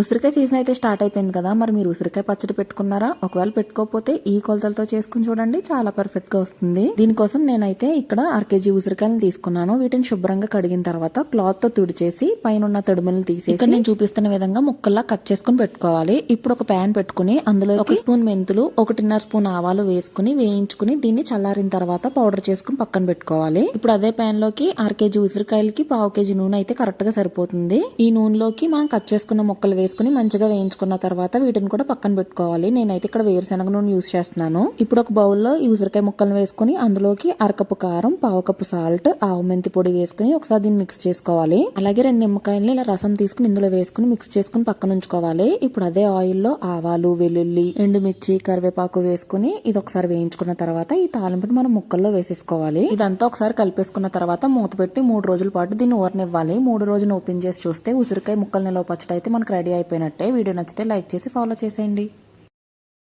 ఉసిరికాయ సీజన్ అయితే స్టార్ట్ అయిపోయింది కదా మరి మీరు ఉసిరికాయ పచ్చడి పెట్టుకున్నారా? ఒకవేళ పెట్టుకోకపోతే ఈ కొలతలతో చేసుకుని చూడండి చాలా పర్ఫెక్ట్గా వస్తుంది. దీనికోసం నేనైతే ఇక్కడ అర కేజీ ఉసిరికాయలు తీసుకున్నాను. వీటిని శుభ్రంగా కడిగిన తర్వాత క్లాత్తో తుడిచేసి పైన ఉన్న తడుములను తీసేసి ఇక్కడ నేను చూపిస్తున్న విధంగా ముక్కల్లా కట్ చేసుకుని పెట్టుకోవాలి. ఇప్పుడు ఒక ప్యాన్ పెట్టుకుని అందులో ఒక స్పూన్ మెంతులు ఒకటిన్నర స్పూన్ ఆవాలు వేసుకుని వేయించుకుని దీన్ని చల్లారిన తర్వాత పౌడర్ చేసుకుని పక్కన పెట్టుకోవాలి. ఇప్పుడు అదే ప్యాన్లోకి అర కేజీ ఉసిరికాయలకి పావు కేజీ నూనె అయితే కరెక్ట్గా సరిపోతుంది. ఈ నూనెలోకి మనం కట్ చేసుకున్న ముక్కలు వేసుకుని మంచిగా వేయించుకున్న తర్వాత వీటిని కూడా పక్కన పెట్టుకోవాలి. నేనైతే ఇక్కడ వేరుశనగ నూనె యూస్ చేస్తున్నాను. ఇప్పుడు ఒక బౌల్లో ఈ ఉసిరికాయ ముక్కలను వేసుకుని అందులోకి అరకప్పు కారం పావు కప్పు సాల్ట్ ఆవు మెంతి పొడి వేసుకుని ఒకసారి దీన్ని మిక్స్ చేసుకోవాలి. అలాగే రెండు నిమ్మకాయలని ఇలా రసం తీసుకుని ఇందులో వేసుకుని మిక్స్ చేసుకుని పక్కన ఉంచుకోవాలి. ఇప్పుడు అదే ఆయిల్లో ఆవాలు వెల్లుల్లి ఎండుమిర్చి కరివేపాకు వేసుకుని ఇది ఒకసారి వేయించుకున్న తర్వాత ఈ తాలింపుని మనం ముక్కల్లో వేసేసుకోవాలి. ఇదంతా ఒకసారి కలిపేసుకున్న తర్వాత మూత పెట్టి మూడు రోజుల పాటు దీన్ని ఊరనివ్వాలి. మూడు రోజులు ఓపెన్ చేసి చూస్తే ఉసిరికాయ ముక్కలు నిలవ పచ్చడి అయితే మనకు రెడీ అయిపోయినట్టే వీడియో నచ్చితే లైక్ చేసి ఫాలో చేసేయండి.